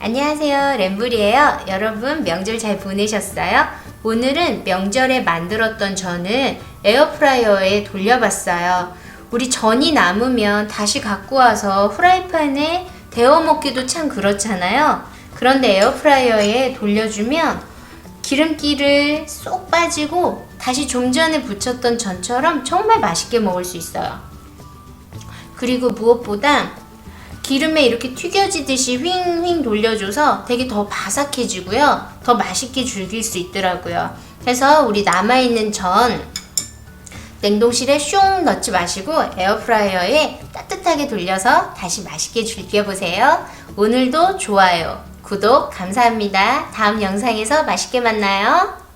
안녕하세요. 램블이에요. 여러분 명절 잘 보내셨어요? 오늘은 명절에 만들었던 전을 에어프라이어에 돌려봤어요. 우리 전이 남으면 다시 갖고 와서 후라이팬에 데워 먹기도 참 그렇잖아요. 그런데 에어프라이어에 돌려주면 기름기를 쏙 빠지고 다시 좀 전에 부쳤던 전처럼 정말 맛있게 먹을 수 있어요. 그리고 무엇보다 기름에 이렇게 튀겨지듯이 윙윙 돌려줘서 되게 더 바삭해지고요. 더 맛있게 즐길 수 있더라고요. 그래서 우리 남아있는 전 냉동실에 슝 넣지 마시고 에어프라이어에 따뜻하게 돌려서 다시 맛있게 즐겨보세요. 오늘도 좋아요, 구독 감사합니다. 다음 영상에서 맛있게 만나요.